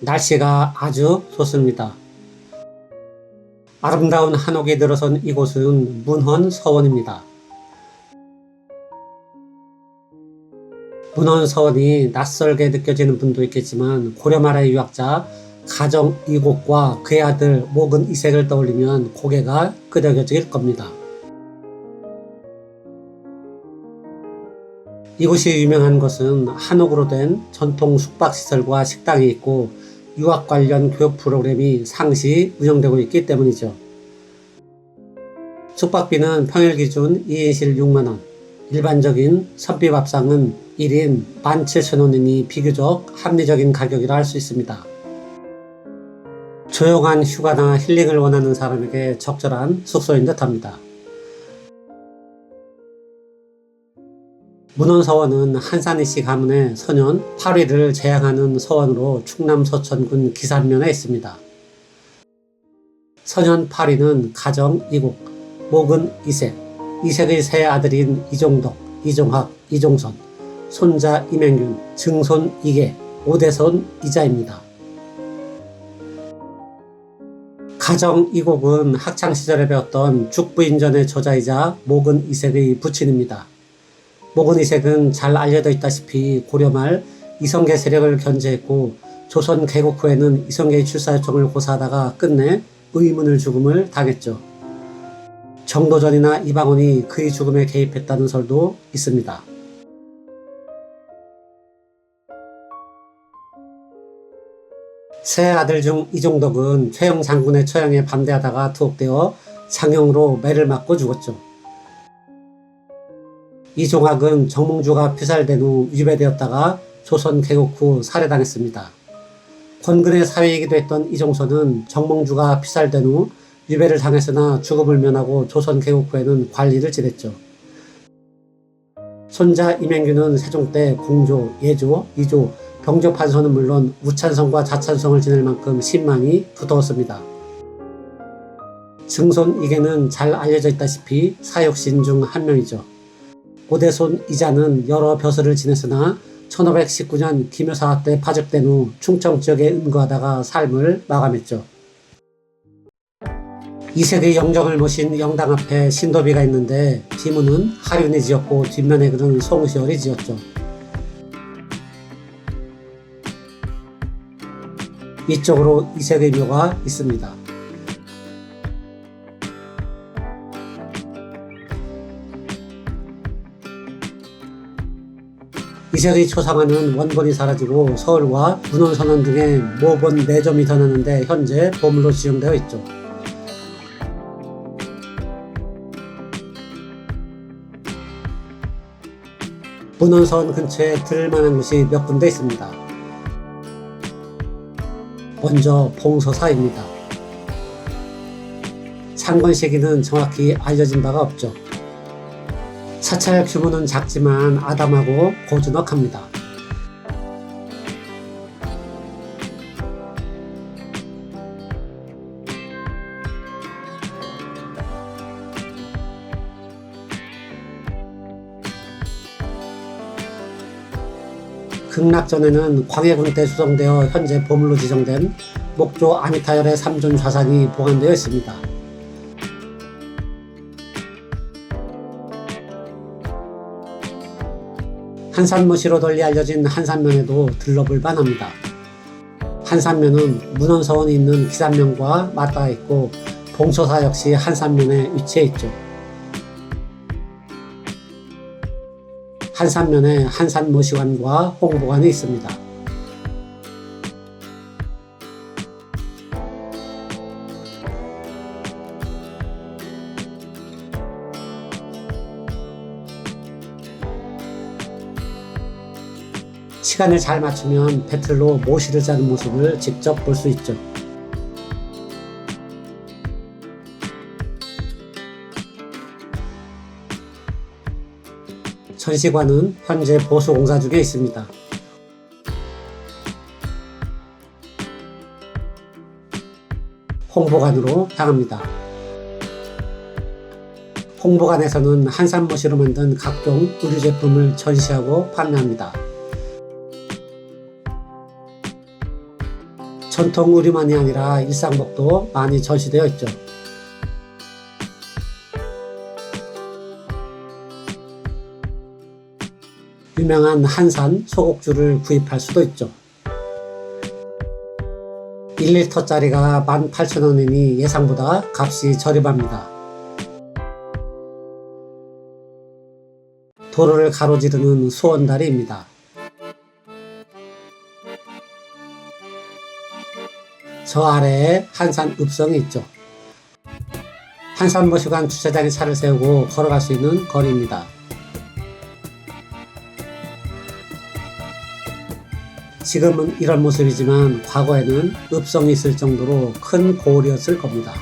날씨가 아주 좋습니다. 아름다운 한옥이 들어선 이곳은 문헌 서원입니다. 문헌 서원이 낯설게 느껴지는 분도 있겠지만 고려 말의 유학자 가정 이곡과 그의 아들 목은 이색을 떠올리면 고개가 끄덕여질 겁니다. 이곳이 유명한 것은 한옥으로 된 전통 숙박시설과 식당이 있고 유학 관련 교육 프로그램이 상시 운영되고 있기 때문이죠. 숙박비는 평일 기준 2인실 6만원, 일반적인 선비밥상은 1인 17,000원이니 비교적 합리적인 가격이라 할 수 있습니다. 조용한 휴가나 힐링을 원하는 사람에게 적절한 숙소인 듯 합니다. 문헌서원은 한산이씨 가문의 서년 8위를 제향하는 서원으로 충남 서천군 기산면에 있습니다. 서년 8위는 가정 이국, 목은 이색, 이색의 세 아들인 이종덕, 이종학, 이종선, 손자 이맹균, 증손 이계, 오대손 이자입니다. 가정 이곡은 학창시절에 배웠던 죽부인전의 저자이자 목은 이색의 부친입니다. 목은 이색은 잘 알려져 있다시피 고려 말 이성계 세력을 견제했고 조선 개국 후에는 이성계의 출사 요청을 고사하다가 끝내 의문을 죽음을 당했죠. 정도전이나 이방원이 그의 죽음에 개입했다는 설도 있습니다. 세 아들 중 이종덕은 최영 장군의 처형에 반대하다가 투옥되어 상형으로 매를 맞고 죽었죠. 이 종학은 정몽주가 피살된 후 유배되었다가 조선 개국 후 살해당했습니다. 권근의 사위이기도 했던 이종선은 정몽주가 피살된 후 유배를 당했으나 죽음을 면하고 조선 개국 후에는 관리를 지냈죠. 손자 이맹규는 세종 때 공조, 예조, 이조, 병조 판서는 물론 우찬성과 자찬성을 지낼 만큼 신망이 두터웠습니다. 증손 이계는 잘 알려져 있다시피 사육신 중 한 명이죠. 오대손 이자는 여러 벼슬을 지냈으나 1519년 김효사 때 파직된 후 충청 지역에 은거하다가 삶을 마감했죠. 이세의 영정을 모신 영당 앞에 신도비가 있는데 비문은 하륜이 지었고 뒷면에 글은 송시열이 지었죠. 이쪽으로 이색의 묘가 있습니다. 이색의 초상화는 원본이 사라지고 서울과 문헌선원 등의 모본 4점이 더 나는데 현재 보물로 지정되어 있죠. 문헌선 근처에 들만한 곳이 몇 군데 있습니다. 먼저 봉서사입니다. 창건 시기는 정확히 알려진 바가 없죠. 사찰 규모는 작지만 아담하고 고즈넉합니다. 극락전에는 광해군 때 수성되어 현재 보물로 지정된 목조 아미타열의 삼존 좌상이 보관되어 있습니다. 한산무시로 널리 알려진 한산면에도 들러볼 만합니다. 한산면은 문헌서원이 있는 기산면과 맞닿아 있고 봉초사 역시 한산면에 위치해 있죠. 한산면에 한산모시관과 홍보관이 있습니다. 시간을 잘 맞추면 배틀로 모시를 짜는 모습을 직접 볼 수 있죠. 전시관은 현재 보수 공사 중에 있습니다. 홍보관으로 향합니다. 홍보관에서는 한산모시로 만든 각종 의류 제품을 전시하고 판매합니다. 전통 의류만이 아니라 일상복도 많이 전시되어 있죠. 유명한 한산 소곡주를 구입할 수도 있죠. 1리터짜리가 18,000원이니 예상보다 값이 저렴합니다. 도로를 가로지르는 수원다리입니다. 저 아래에 한산 읍성이 있죠. 한산모시관 주차장에 차를 세우고 걸어갈 수 있는 거리입니다. 지금은 이런 모습이지만 과거에는 읍성이 있을 정도로 큰 고을이었을 겁니다.